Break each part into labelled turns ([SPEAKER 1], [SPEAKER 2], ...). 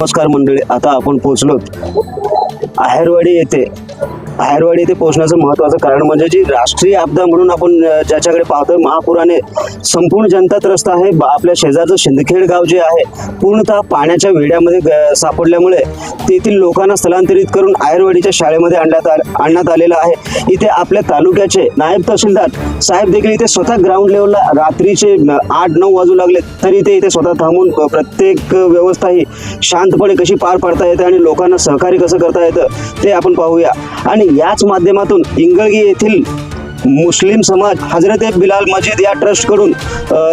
[SPEAKER 1] नमस्कार मंडळी आता आपण पोहोचलो आहेरवाडी येथे. आहेरवाडी येथे पोहोचण्याचं महत्त्वाचं कारण म्हणजे जी राष्ट्रीय आपदा म्हणून आपण ज्याच्याकडे पाहतोय महापुराने संपूर्ण जनता त्रस्त आहे. बा- आपल्या शेजारचं शिंदखेड गाव जे आहे पूर्णतः पाण्याच्या वेड्यामध्ये ग- सापडल्यामुळे तेथील लोकांना स्थलांतरित करून आहेरवाडीच्या शाळेमध्ये आणण्यात आ- आणण्यात आलेलं आहे. इथे आपल्या तालुक्याचे नायब तहसीलदार साहेब देखील इथे स्वतः ग्राउंड लेवलला रात्रीचे आठ नऊ वाजू लागले तरी ते इथे स्वतः थांबून प्रत्येक व्यवस्था ही शांतपणे कशी पार पाडता येते आणि लोकांना सहकार्य कसं करता येतं ते आपण पाहूया. आणि याच माध्यमातून इंगळगी येथील मुस्लिम समाज हजरत बिलाल मजिद या ट्रस्टकडून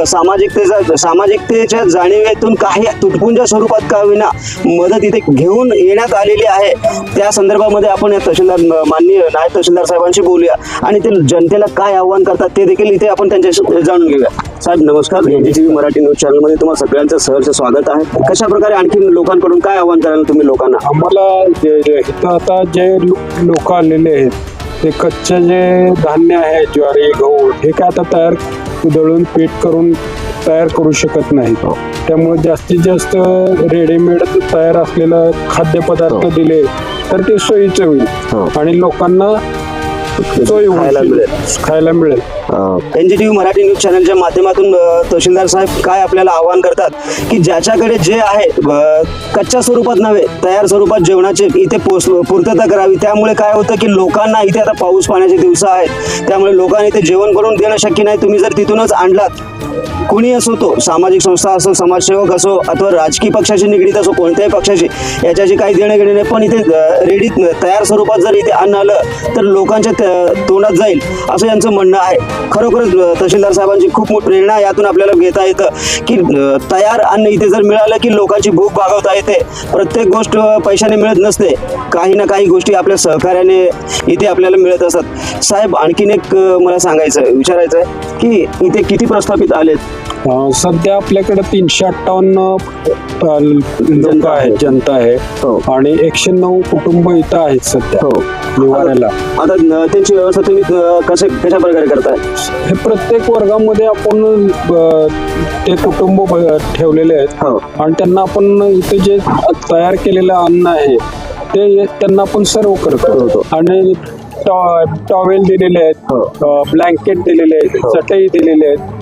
[SPEAKER 1] सामाजिकतेचा सामाजिकतेच्या जाणीवेतून काही तुटपुंजा स्वरूपात का विना मदत इथे घेऊन येण्यात आलेली आहे. त्या संदर्भामध्ये आपण या तहसीलदार माननीय नायब तहसीलदार साहेबांशी बोलूया आणि ते जनतेला काय आव्हान करतात ते देखील इथे आपण त्यांच्याशी जाणून घेऊया. साहेब नमस्कार. N T V Marathi news चॅनलमध्ये तुम्हाला सगळ्यांचं सहर्ष स्वागत आहे. कशा प्रकारे आणखी लोकांकडून काय आव्हान कराल तुम्ही लोकांना?
[SPEAKER 2] आम्हाला जे आता जे लोक आलेले आहेत ते कच्चे जे धान्य आहे ज्वारी गहू हे काय आता तयार दळून पीठ करून तयार करू शकत नाही. त्यामुळे जास्तीत जास्त रेडीमेड तयार असलेलं खाद्यपदार्थ दिले तर ते सोयीचे होईल. आणि लोकांना होईल.
[SPEAKER 1] खायला मिळेल.
[SPEAKER 2] खायला मिळेल.
[SPEAKER 1] N T V Marathi news चॅनलच्या माध्यमातून अ, तहसीलदार साहेब काय आपल्याला आवाहन करतात की ज्याच्याकडे जे आहे अ, कच्च्या स्वरूपात नव्हे तयार स्वरूपात जेवणाचे इथे पोच पूर्तता करावी. त्यामुळे काय होतं की लोकांना इथे आता पाऊस पाण्याचे दिवस आहेत त्यामुळे लोकांना इथे जेवण करून देणं शक्य नाही. तुम्ही जर तिथूनच आणलात कुणी असो तो सामाजिक संस्था असो समाजसेवक असो अथवा राजकीय पक्षाशी निगडीत असो कोणत्याही पक्षाशी याच्याशी काही देणं घेणं नाही. पण इथे रेडी तयार स्वरूपात जर इथे अन्न आलं तर लोकांच्या त- तोंडात जाईल असं यांचं म्हणणं आहे. खरोखरच तहसीलदार साहेबांची खूप मोठी प्रेरणा यातून आपल्याला घेता येतं की तयार अन्न इथे जर मिळालं की लोकांची भूक भागवता येते. प्रत्येक गोष्ट पैशाने मिळत नसते. काही ना काही गोष्टी आपल्या सहकार्याने इथे आपल्याला मिळत असतात. साहेब आणखीन एक मला सांगायचं आहे, विचारायचं आहे की इथे किती प्रस्थापित आलेत?
[SPEAKER 2] अं, सध्या आपल्याकडे तीनशे अठ्ठावन्न लोक आहेत जनता आहे
[SPEAKER 1] हो.
[SPEAKER 2] आणि एकशे नऊ कुटुंब इथं आहेत सध्या
[SPEAKER 1] हो
[SPEAKER 2] निवाऱ्याला
[SPEAKER 1] आता न- त्यांची व्यवस्था तुम्ही अ, कसे कशा प्रकारे करताय
[SPEAKER 2] हे प्रत्येक वर्गामध्ये आपण अ, ते कुटुंब ब- ठेवलेले आहेत
[SPEAKER 1] हो
[SPEAKER 2] आणि त्यांना आपण इथे जे तयार केलेलं अन्न आहे ते त्यांना आपण सर्व करतो. आणि टॉवेल दिलेले
[SPEAKER 1] हो.
[SPEAKER 2] आहेत ब्लँकेट दिलेले आहेत. चटई दिलेले आहेत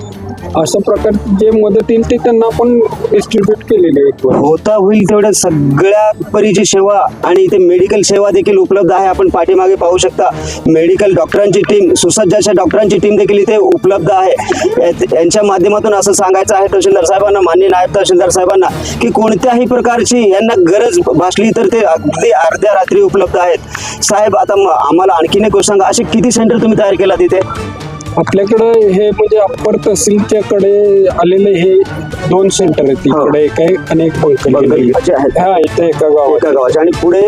[SPEAKER 2] अशा प्रकारचे जे मदत येईल ते त्यांना आपण डिस्ट्रीब्युट केलेले आहेत
[SPEAKER 1] होता होईल तेवढ्या सगळ्या परीची सेवा आणि इथे मेडिकल सेवा देखील उपलब्ध आहे. आपण पाठीमागे पाहू शकता मेडिकल डॉक्टरांची टीम सुसज्जाच्या डॉक्टरांची टीम देखील इथे उपलब्ध आहे. यांच्या माध्यमातून असं सांगायचं आहे तहसीलदार साहेबांना मान्य नायब तहसीलदार साहेबांना की कोणत्याही प्रकारची यांना गरज भासली तर ते अगदी अर्ध्या रात्री उपलब्ध आहेत. साहेब आता आम्हाला आणखीन एक गोष्ट सांगा. असे किती सेंटर तुम्ही तयार केला तिथे
[SPEAKER 2] आपल्याकडे हे म्हणजे अप्पर तहसीलच्या कडे आलेले हे दोन सेंटर आहेत
[SPEAKER 1] हो.
[SPEAKER 2] इकडे एक आहे आणि एक
[SPEAKER 1] अच्छा, आहेत.
[SPEAKER 2] हा इथे एका गावात
[SPEAKER 1] एका गावाचे आणि पुढे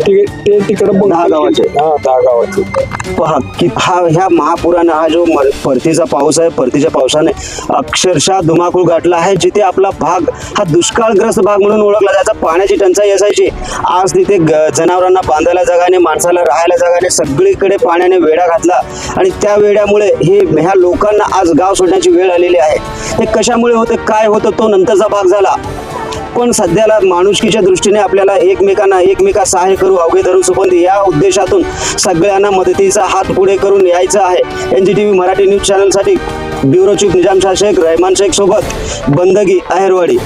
[SPEAKER 2] ते ते तिकडे
[SPEAKER 1] दहा गावाचे.
[SPEAKER 2] हा दहा गावाचे.
[SPEAKER 1] पहा की हा ह्या महापुरानं हा जो मर- परतीचा पाऊस आहे परतीच्या पावसाने अक्षरशः धुमाकूळ गाठला आहे जिथे आपला भाग हा दुष्काळग्रस्त भाग म्हणून ओळखला जायचा पाण्याची टंचाई असायची. आज तिथे ग- जनावरांना बांधायला जागा नाही माणसाला राहायला जागा नाही सगळीकडे पाण्याने वेढा घातला. आणि त्या वेड्यामुळे हे ह्या लोकांना आज गाव सोडण्याची वेळ आलेली आहे. हे कशामुळे होतं काय होतं तो नंतरचा भाग झाला. पण सध्याला माणुसकीच्या दृष्टीने आपल्याला एकमेकांना एकमेका सहाय्य करू अवघे धरू सुपंथी या उद्देशातून सगळ्यांना मदतीचा हात पुढे करून यायचं आहे. N G T V Marathi news चॅनलसाठी bureau chief Nizamshah Shaikh Rahman Shaikh सोबत बंदगी आहेरवाडी